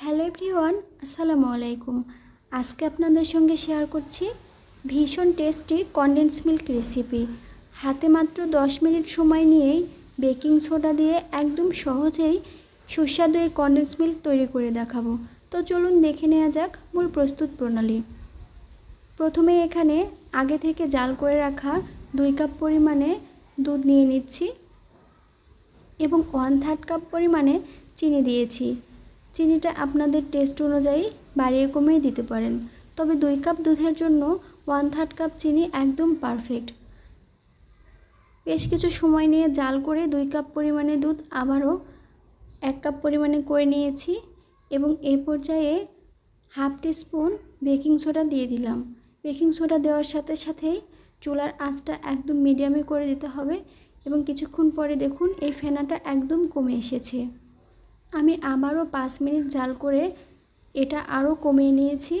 Hello everyone, আসসালামু আলাইকুম। আজকে আপনাদের সঙ্গে শেয়ার করছি ভীষণ টেস্টি কনডেন্স মিল্ক রেসিপি হাতে মাত্র 10 মিনিট সময় নিয়েই বেকিং সোডা দিয়ে একদম সহজেই সুস্বাদু এই কনডেন্স মিল্ক তৈরি করে দেখাবো। তো চলুন দেখে নেওয়া যাক মূল প্রস্তুত প্রণালী। প্রথমে এখানে আগে থেকে জাল করে রাখা দুই কাপ পরিমাণে দুধ নিয়ে নিচ্ছি এবং ওয়ান থার্ড কাপ পরিমাণে চিনি দিয়েছি। চিনিটা আপনাদের টেস্ট অনুযায়ী বাড়িয়ে কমিয়ে দিতে পারেন। তবে দুই কাপ দুধের জন্য ওয়ান থার্ড কাপ চিনি একদম পারফেক্ট বেশ কিছু সময় নিয়ে জাল করে দুই কাপ পরিমাণে দুধ আবারও এক কাপ পরিমাণে করে নিয়েছি এবং এই পর্যায়ে half teaspoon baking soda দিয়ে দিলাম। বেকিং সোডা দেওয়ার সাথে সাথেই চুলার আঁচটা একদম মিডিয়ামে করে দিতে হবে এবং কিছুক্ষণ পরে দেখুন এই ফেনাটা একদম কমে এসেছে। আমি আবারও পাঁচ মিনিট জাল করে এটা আরও কমিয়ে নিয়েছি।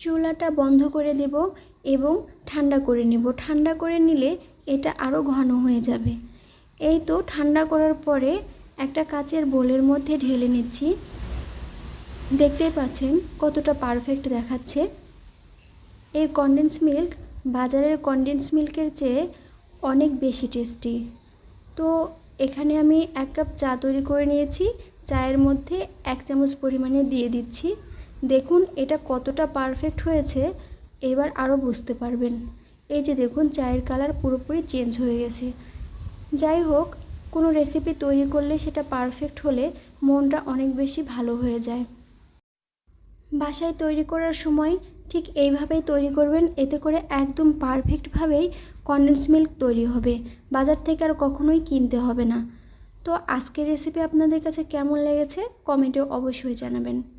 চুলাটা বন্ধ করে দেব এবং ঠান্ডা করে নেব। ঠান্ডা করে নিলে এটা আরও ঘন হয়ে যাবে। এই তো ঠান্ডা করার পরে একটা কাচের বোলের মধ্যে ঢেলে নিচ্ছি। দেখতেই পাচ্ছেন কতটা পারফেক্ট দেখাচ্ছে। এই কনডেন্স মিল্ক বাজারের কনডেন্স মিল্কের চেয়ে অনেক বেশি টেস্টি তো এখানে আমি এক কাপ চা তৈরি করে নিয়েছি। চায়ের মধ্যে এক চামচ পরিমাণে দিয়ে দিচ্ছি। দেখুন, এটা কতটা পারফেক্ট হয়েছে। এবার আরও বুঝতে পারবেন। এই যে দেখুন, চায়ের কালার পুরোপুরি চেঞ্জ হয়ে গেছে। যাই হোক, কোনো রেসিপি তৈরি করলে সেটা পারফেক্ট হলে মনটা অনেক বেশি ভালো হয়ে যায়। বাসায় তৈরি করার সময় ঠিক এইভাবেই তৈরি করবেন। এতে করে একদম পারফেক্টভাবেই কনডেন্স মিল্ক তৈরি হবে। বাজার থেকে আর কখনোই কিনতে হবে না। তো আজকের রেসিপি আপনাদের কাছে কেমন লেগেছে? কমেন্টে অবশ্যই জানাবেন।